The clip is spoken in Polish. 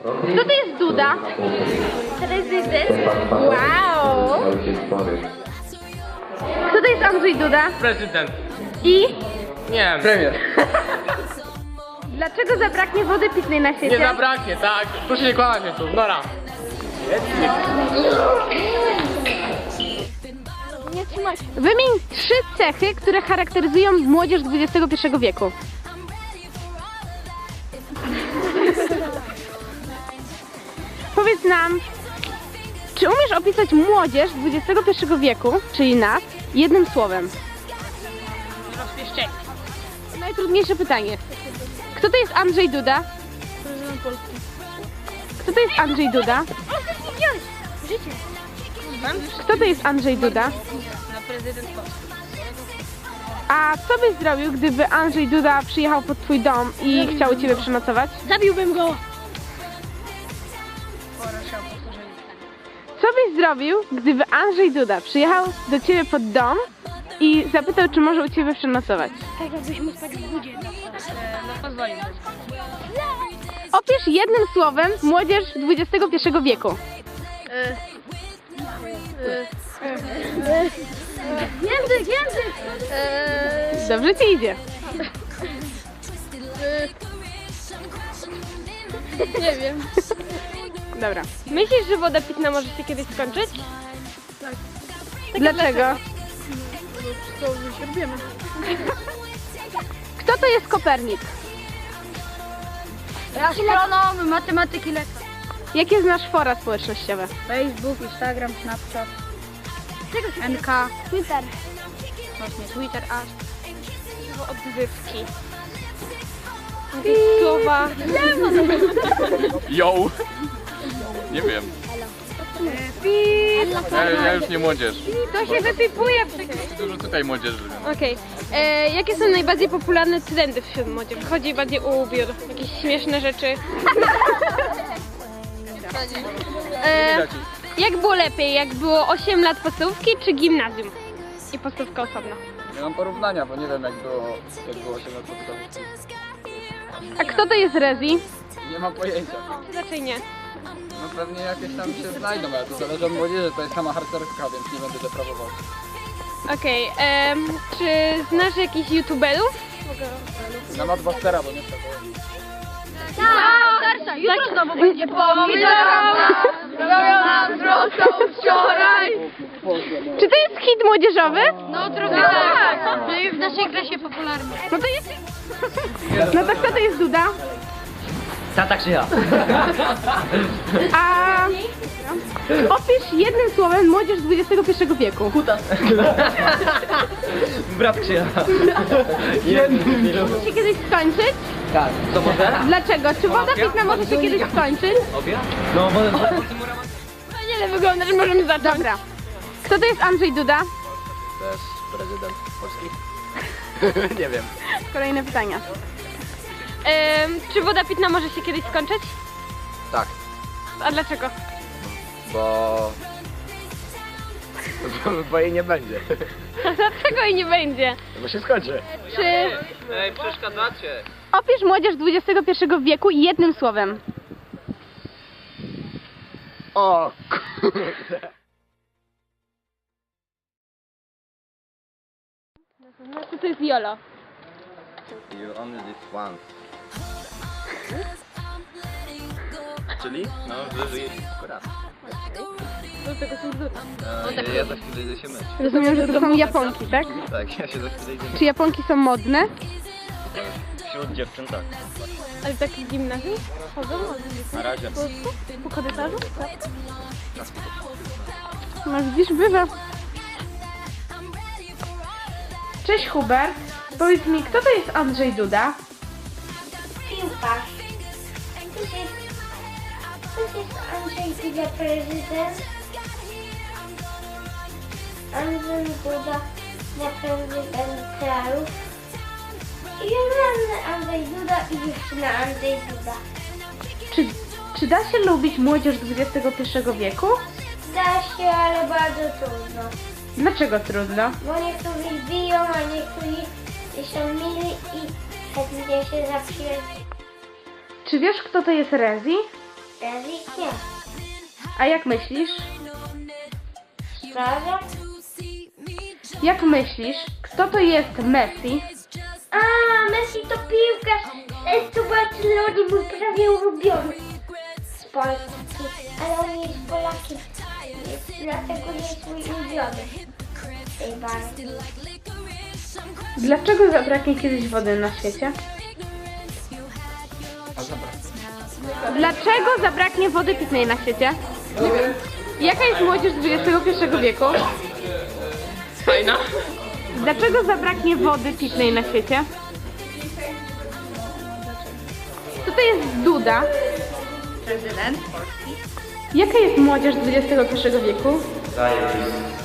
Kto to jest Duda? Prezydent. Wow. Kto to jest Andrzej Duda? Prezydent. I Nie wiem. Premier. dlaczego zabraknie wody pitnej na Nie świecie? zabraknie, tak. Proszę nie kłamać mnie tu. Nora. Wymień trzy cechy, które charakteryzują młodzież XXI wieku. Nam, czy umiesz opisać młodzież XXI wieku, czyli nas, jednym słowem? Rozpieszczenie. Najtrudniejsze pytanie. Kto to jest Andrzej Duda? Prezydent Polski. Kto to jest Andrzej Duda? Życie. Kto to jest Andrzej Duda? Na prezydent Polski. A co byś zrobił, gdyby Andrzej Duda przyjechał pod twój dom i chciał u ciebie przenocować? Zabiłbym go! Byś zrobił, gdyby Andrzej Duda przyjechał do ciebie pod dom i zapytał, czy może u ciebie przenocować? Tak jakbyś mógł spać w budzie. No pozwoliłbym. Opisz jednym słowem młodzież XXI wieku. Język, język! Dobrze ci idzie. nie wiem. Dobra. Myślisz, że woda pitna może się kiedyś skończyć? Dlaczego? To my się robimy. Kto to jest Kopernik? Astronom, matematyki, lekarz. Jakie znasz fora społecznościowe? Facebook, Instagram, Snapchat. NK. Twitter. Właśnie, Twitter, aż. Odżywki. Słowa. Yo! Nie wiem. Ja, ja już nie młodzież. To się wypipuje. Dużo tutaj młodzieży. Okej. E, Jakie są najbardziej popularne trendy wśród młodzieży? Chodzi bardziej o ubiór, jakieś śmieszne rzeczy. e, jak było lepiej? Jak było 8 lat podstawówki czy gimnazjum? I podstawówka osobno. Nie mam porównania, bo nie wiem jak było, jak było się na podstawówce. A kto to jest Rezi? Nie mam pojęcia. Raczej nie. No pewnie jakieś tam się znajdą, ale to zależy od młodzieży, to jest sama harcerska, więc nie będę deprawował. Okej. em, czy znasz jakichś youtuberów? Na Madbustera, bo nie chcę. Starsza, jutro znowu będzie pomidora. Z rosą wczoraj. Czy to jest hit młodzieżowy? No trochę tak. W naszej klasie popularny. No to jest... No to kto to jest Duda? Tata Krzycha. A opisz jednym słowem młodzież XXI wieku. Brat Krzycha. Może się kiedyś skończyć? Tak. Co może? Dlaczego? Czy woda pitna może się kiedyś skończyć? Obie? No, bo... Nie, wygląda, że możemy zacząć. Dobra. Kto to jest Andrzej Duda? To jest prezydent Polski. nie wiem. Kolejne pytania. Czy woda pitna może się kiedyś skończyć? Tak, A dlaczego? bo... Bo jej nie będzie. Dlaczego i nie będzie? Bo się skończy. Czy Ej, przeszkadzacie. opisz młodzież XXI wieku jednym słowem? O kurde. Co to jest Jolo? You only live once. Czyli? No, że żyjesz tylko raz. Do tego są Duda. No, ja za chwilę idę się myć. Rozumiem, że to są Japonki, tak? Tak, ja się za chwilę idę myć. Czy Japonki są modne? Wśród dziewczyn tak. Ale takie gimnazjum? Chodzą? Na razie. Po korytarzu? No widzisz, bywa. Cześć Hubert. Powiedz mi, kto to jest Andrzej Duda? Jest, to jest Andrzej Duda prezydent. Andrzej Duda na prezydent krajów. I ranny Andrzej Duda i dziewczyna Andrzej Duda. Czy, czy da się lubić młodzież XXI wieku? Da się, ale bardzo trudno. Dlaczego trudno? Bo niektórzy biją, a niektórzy są mili i chętnie się zaprzyjaźnią. Czy wiesz, kto to jest Rezi? Erik nie. A jak myślisz? Szczerze? Jak myślisz, kto to jest Messi? A, Messi to piłkarz z tu Barcelony, mój prawie ulubiony. Z Polski, ale on jest Polakiem. Dlatego nie jest mój ulubiony. Tej. Dlaczego zabraknie kiedyś wody na świecie? A. Dlaczego zabraknie wody pitnej na świecie? Jaka jest młodzież XXI wieku? Fajna. Dlaczego zabraknie wody pitnej na świecie? Tutaj jest Duda. Prezydent Polski. Jaka jest młodzież XXI wieku? Zajebiste.